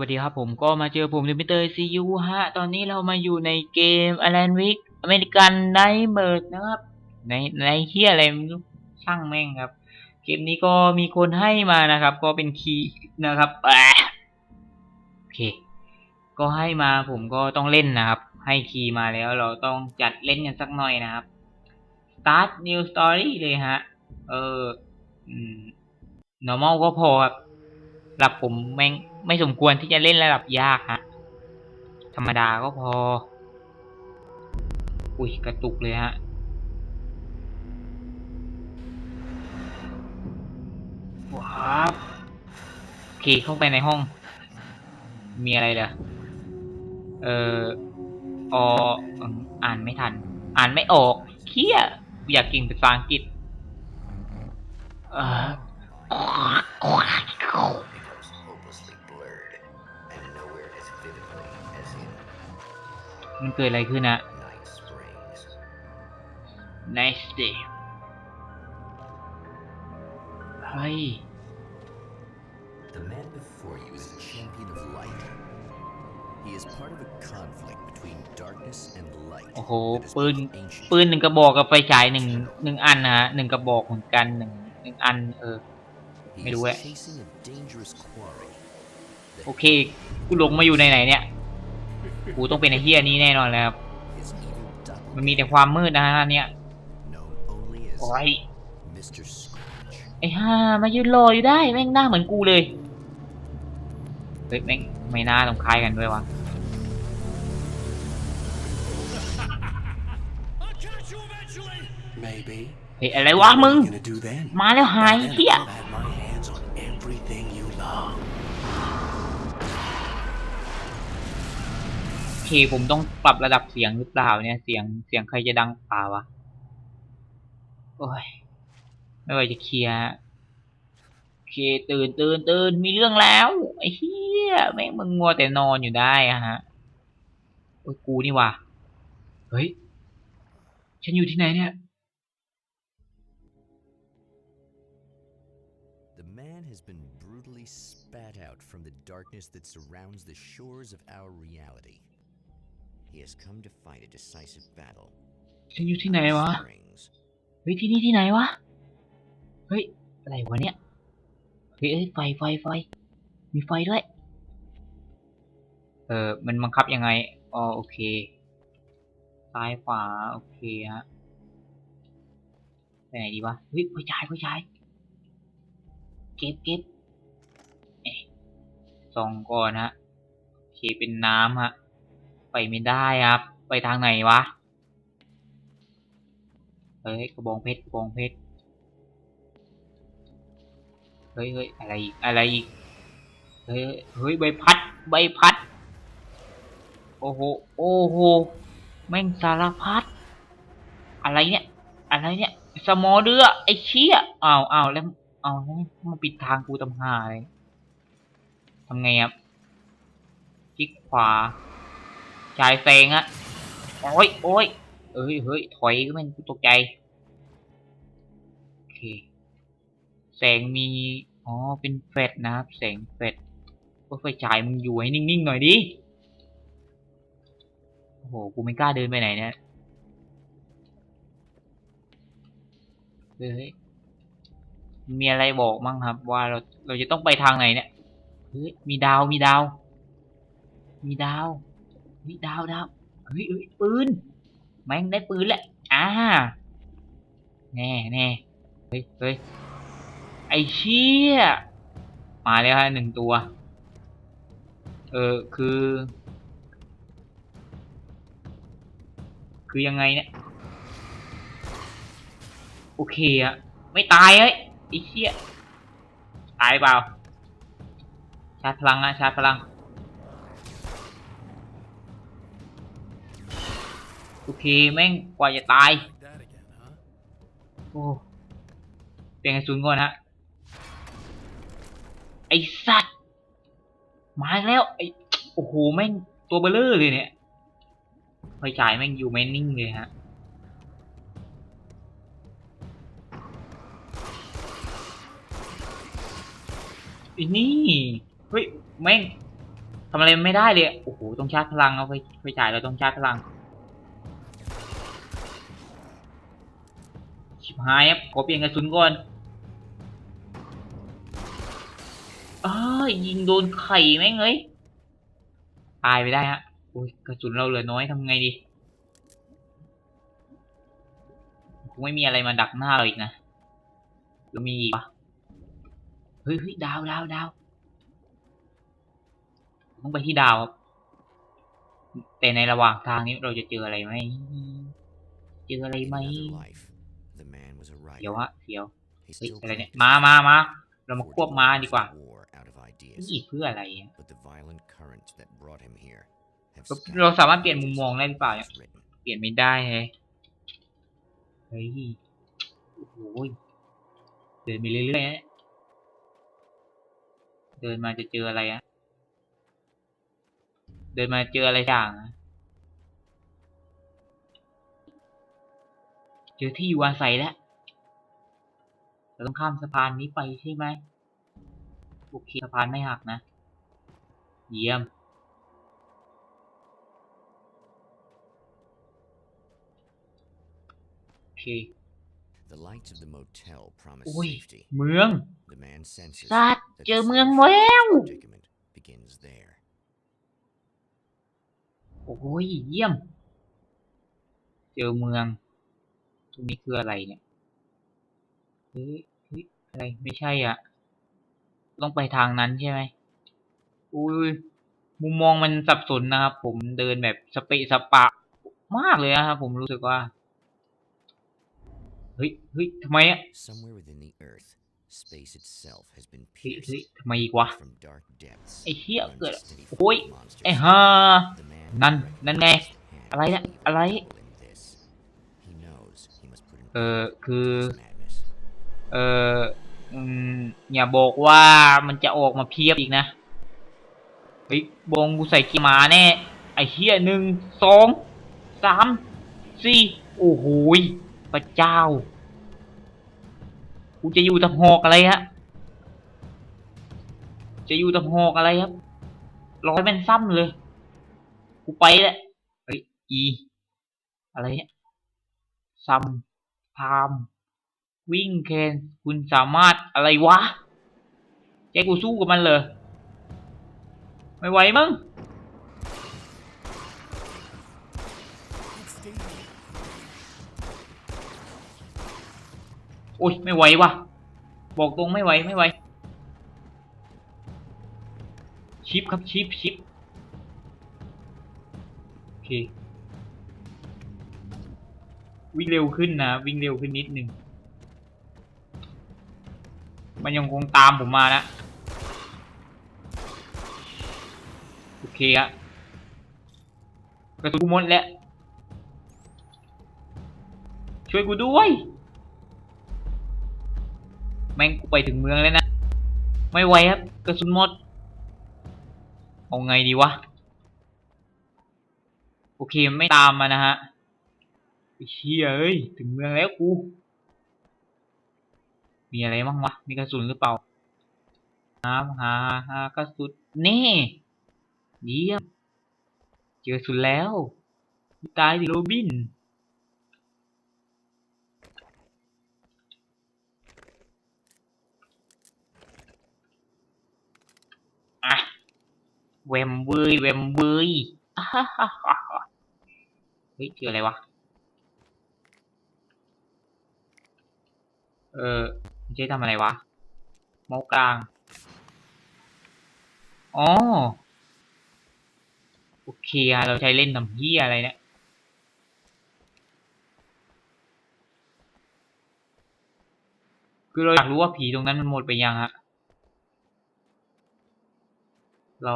วัสดีครับผมก็มาเจอผมลิมิเตอร์ซียูฮะ ตอนนี้เรามาอยู่ในเกมอ l ลนวิกอเมริกันไนเบิร์ดนะครับ ในในเฮียอะไรไม่รู้ช่างแม่งครับ เกมนี้ก็มีคนให้มานะครับ ก็เป็นคีย์นะครับโอเค ก็ให้มาผมก็ต้องเล่นนะครับ ให้คีย์มาแล้วเราต้องจัดเล่นกันสักหน่อยนะครับ start new story เลยฮะ เอออืม normal ก็พอครับระดับผมแม่ง ไม่สมควรที่จะเล่นระดับยากฮะ ธรรมดาก็พอ อุ้ยกระตุกเลยฮะ ว้าวโอเคเข้าไปในห้อง มีอะไรเหรอ เอออออ่านไม่ทัน อ่านไม่ออกเคี้ย อยากกินภาษาอังกฤษ เออ มันเกิดอะไรขึ้นอะ Night Springs. nice day เฮ้ย The man before you is a champion of light. He is part of a conflict between darkness and light. โอ้โห that is ปืน both ancient ปืนหนึ่งกระบอกกับไฟฉายหนึ่งหนึ่งอันนะฮะหนึ่งกระบอกเหมือนกันหนึ่งหนึ่งอันเออ He Mày is đuổi ạ. chasing a dangerous quarry. โอเค กูลงมาอยู่ในไหนเนี่ย กูต้องเป็นไอ้เฮียนี้แน่นอนเลยครับ His evil double มันมีแต่ความมืดนะฮะเนี่ย known only as โอ้ย Mr. Scrooge. ไอ้ห่ามายืนรออยู่ได้แม่งหน้าเหมือนกูเลยเฮ้ยแม่งไม่น่าต้องคล้ายกันด้วยวะ I'll catch you eventually! Maybe. เฮ้ยอะไรวะมึง What are you gonna do then? มาแล้วหาย Then เฮีย เคผมต้องปรับระดับเสียงหรือเปล่าเนี่ย เสียงเสียงใครจะดังเปล่าวะ โอ้ย ไม่ว่าจะเคลียร์เคตื่นตื่นตื่นมีเรื่องแล้วไอ้เฮียแม่งมึงงัวแต่นอนอยู่ได้อะฮะโอ้ยกูนี่ว่ะเฮ้ย ฉันอยู่ที่ไหนเนี่ย been brutally spat out from the darkness that surrounds the shores of our reality. He has come to fight a decisive battle. ฉันอยู่ที่ไหนวะ Springs. เฮ้ยที่นี่ที่ไหนวะ เฮ้ย อะไรวะเนี่ย เฮ้ยเอ้ยไฟไฟไฟ มีไฟด้วย เออมันบังคับยังไง อ๋อโอเค ซ้ายขวาโอเคฮะ ไปไหนดีวะ เฮ้ยไฟฉายไฟฉาย เก็บเก็บเอ๊ะส่องก่อนฮะ โอเคเป็นน้ำฮะ ไปม่ได้ครับ ไปทางไหนวะ เฮ้ยกระบองเพชรกระบองเพชร เฮ้ยเฮ้ยอะไรอีกอะไรอีก เฮ้ยเฮ้ยใบพัดใบพัด โอ้โห โอ้โห แม่งสารพัด อะไรเนี่ย อะไรเนี่ย สมอเรือไอ้เชี่ยอ้าวอ้าวแล้วอ้าวแล้วมาปิดทางกูตำหาเลยทำไงครับคลิกขวา ชายแซงอะโอ้ยโอ้ยเอ้ยเฮ้ยถอยก็ม่งกูตกใจโอเคแสงมีอ๋อเป็นแฟลชนะครับแสงแฟลชว่าไฟฉายมึงอยู่ให้นิ่งๆหน่อยดิโอ้โหกูไม่กล้าเดินไปไหนเนี่ยเฮ้ยมีอะไรบอกมั่งครับ ว่าเราเราจะต้องไปทางไหนเนี่ยเฮ้ยมีดาวมีดาว มีดาว มีดาวดาวเฮ้ยเฮ้ยปืนแม่งได้ปืนแหละอ่าแน่แน่เฮ้ยเฮ้ยไอเชี่ยมาแล้วฮะหนึ่งตัว เออคือ คือยังไงเนี่ยโอเคอะไม่ตายเฮ้ยไอเชี่ยตายเปล่าชาร์จพลังอะชาร์จพลัง โอเคแม่งกว่าจะตายโอ้เปลี่ยนกระสุนก่อนฮะไอสัตว์มาแล้วไอโอ้โหแม่งตัวเบลเลอร์เลยเนี่ยไฟฉายแม่งอยู่ไม่นิ่งเลยฮะไอ้นี่เฮ้ยแม่งทำอะไรไม่ได้เลยโอ้โหต้องชาร์จพลังเอาไปไปจ่ายเราต้องชาร์จพลัง ชิบ หายครับขอเปลี่ยนกระสุนก่อนอ้ายิงโดนไข่แม่งเอ้ยตายไปได้ฮะโอ้ยกระสุนเราเหลือน้อยทำไงดีคงไม่มีอะไรมาดักหน้าเราอีกนะหรือมีอีกปะเฮ้ยเฮ้ยดาวดาวดาวต้องไปที่ดาวครับแต่ในระหว่างทางนี้เราจะเจออะไรไหมเจออะไรไหม Another life. The man was a เดี๋ยว writer. ฮะเดี๋ยว He เฮ้ย still อะไรเนี่ย practiced มามามาเรามา before ควบม้าดีกว่า developing war out of ideas. นี่เพื่ออะไรอะ But the violent currents that brought him here have เรา scattered สามารถเปลี่ยนมุมมองได้หรือเปล่า what เนี่ย was written. เปลี่ยนไม่ได้เฮ้ยเฮ้ยโอ้โหยเดินไปเรื่อยๆนะเดินมาจะเจออะไรอะเดินมาเจออะไรอย่างอะเจอที่อยู่อาศัยแล้ว เราต้องข้ามสะพานนี้ไปใช่ไหมโอเคสะพานไม่หักนะ เยี่ยม โอเค The lights of the motel promise อุ้ย safety. เมือง The man senses สัตว์ that เจอ the เมือง solution แล้ว to his predicament begins there. โอ้ยเยี่ยม เจอเมือง ตรงนี้คืออะไรเนี่ยเฮ้ยเฮ้ย อะไรไม่ใช่อะ ต้องไปทางนั้นใช่ไหมอุ้ยมุมมองมันสับสนนะครับ ผมเดินแบบสเปะสปะมากเลยนะครับผมรู้สึกว่า เฮ้ยเฮ้ยทำไมอะ Somewhere within the earth, space itself has been เฮ้ยเฮ้ย pierced ทำไมอีกวะ from dark depths. ไอ้เหี้ย runs เกิด steady โอ้ย flow of monsters. ไอ้ห่า The man นั่น recognized นั่นไง the hand อะไรเนี่ย of the อะไร evil in this. He knows he must put an เออ end คือ to his madness. เออ อืมอย่าบอกว่ามันจะออกมาเพียบอีกนะเฮ้ยบงกูใส่กีมาแน่ไอ้เฮียหนึ่งสองสามสี่โอ้โหพระเจ้ากูจะอยู่ตะหอกอะไรฮะจะอยู่ตะหอกอะไรครับร้อยเป็นซ้ำเลยกูไปแหละเฮ้ยอี อะไรเนี่ยซัมพาม วิ่งเคนคุณสามารถอะไรวะแกกูสู้กับมันเลยไม่ไหวมั้งโอ้ยไม่ไหววะบอกตรงไม่ไหวไม่ไหวชิปครับชิปชิปโอเควิ่งเร็วขึ้นนะ วิ่งเร็วขึ้นนิดนึง มันยังคงตามผมมานะโอเคอะกระสุนกูหมดแล้วช่วยกูด้วย แม่งกูไปถึงเมืองแล้วนะ ไม่ไหวครับกระสุนหมด เอาไงดีวะ โอเคไม่ตามมานะฮะเชี่ยเอ้ย ถึงเมืองแล้วกู มีอะไรบ้างวะ มีกระสุนหรือเปล่าหาหาหากระสุนนี่เยี่ยมเจอกระสุนแล้วตายดิโรบินอะแวมเบยแวมเบยเฮ้ยเจออะไรวะ เออ มันใช้ทำอะไรวะเมาส์กลาง อ๋อ โอเคเราใช้เล่นทำเหี้ยอะไรเนี่ยคือเราอยากรู้ว่าผีตรงนั้นมันหมดไปยังฮะ เรา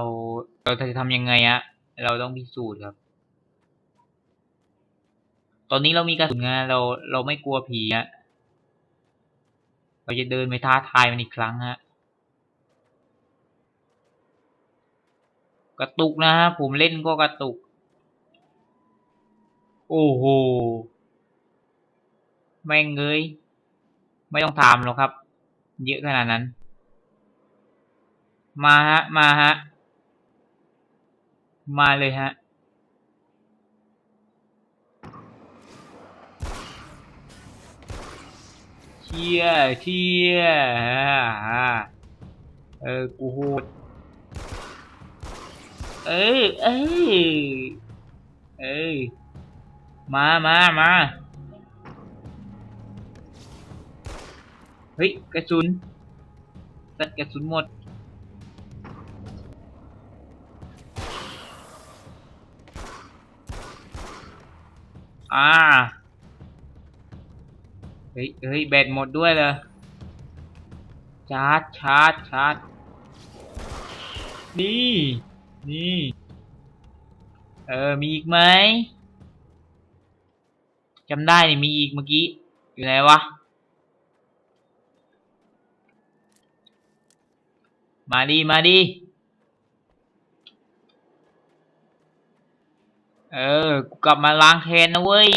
เราจะทำยังไงอะเราต้องพิสูจน์ครับ ตอนนี้เรามีกระสุนไงเราเราไม่กลัวผีอะ เราจะเดินไปท้าทายมันอีกครั้งฮะกระตุกนะฮะผมเล่นก็กระตุก โอ้โหแม่งเอ้ยไม่ต้องถามหรอกครับ เยอะขนาดนั้น มาฮะ มาฮะ มาเลยฮะ เชี่ยเชี่ยอ่าเออ กูโหดเอ้ยเอ้ยเอ้ยมามามาเฮ้ย กระสุนตัดกระสุนหมด อ่า เฮ้ยเฮ้ยแบตหมดด้วยเลยชาร์จชาร์จชาร์จนี่นี่เออมีอีกไหมจำได้นี่มีอีกเมื่อกี้อยู่ไหนวะมาดีมาดีเออกูกลับมาล้างแค้นนะเว้ย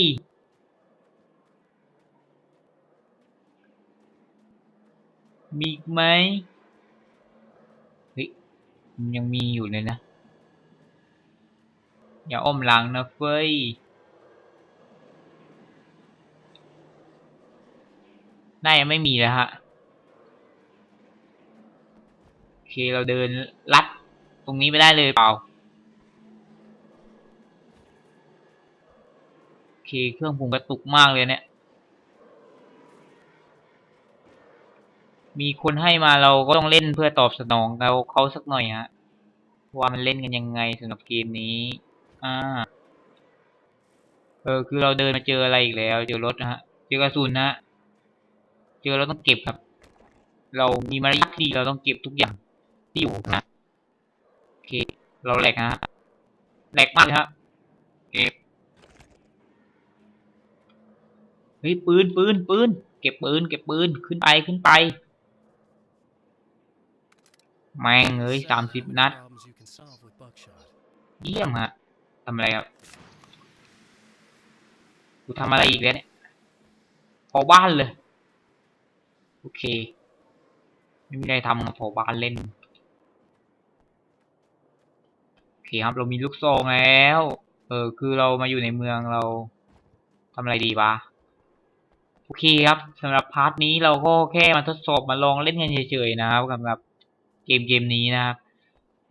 มีอีกไหมเฮ้ยมันยังมีอยู่เลยนะ อย่าอ้อมหลังนะเฟ้ยน่ายังไม่มีแล้วฮะโอเคเราเดินลัดตรงนี้ไม่ได้เลยเปล่าโอเคเครื่องผมกระตุกมากเลยเนี่ย มีคนให้มาเราก็ต้องเล่นเพื่อตอบสนองเราเขาสักหน่อยฮะว่ามันเล่นกันยังไงสำหรับเกมนี้ อ่า เออ คือเราเดินมาเจออะไรอีกแล้ว เจอรถนะฮะ เจอกระสุนนะฮะเจอเราต้องเก็บครับ เรามีมารยาทที่เราต้องเก็บทุกอย่างที่อยู่นะโอเค เราแหลกนะฮะแหลกมากเลยฮะเก็บ เฮ้ยปืนปืนปืน เก็บปืน เก็บปืน ขึ้นไปขึ้นไป แม่งเอ้ยสามสิบนัด เยี่ยมฮะทำอะไรครับ กูทำอะไรอีกแล้วเนี่ยเผาบ้านเลย โอเค ไม่มีอะไรทำครับเผาบ้านเล่น โอเคครับ เรามีลูกซองแล้ว เออ คือเรามาอยู่ในเมืองเราทำอะไรดีวะโอเคครับสำหรับพาร์ทนี้เราก็แค่มาทดสอบมาลองเล่นกันเฉยๆนะครับสำหรับ เกมเกมนี้นะครับ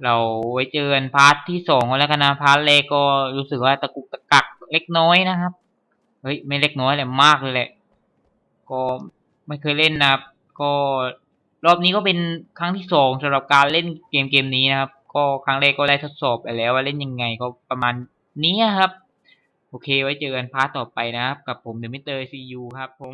เราไว้เจอกันพาร์ทที่สองแล้วกันนะพาร์ทแรกก็รู้สึกว่าตะกุกตะกักเล็กน้อยนะครับ เฮ้ยไม่เล็กน้อยแหละมากเลยแหละ ก็ไม่เคยเล่นนะครับ ก็รอบนี้ก็เป็นครั้งที่สองสำหรับการเล่นเกมเกมนี้นะครับ ก็ครั้งแรกก็ได้ทดสอบไปแล้วว่าเล่นยังไงก็ประมาณนี้ครับ โอเคไว้เจอกันพาร์ทต่อไปนะครับ กับผมเดมิเตอร์ซียูครับผม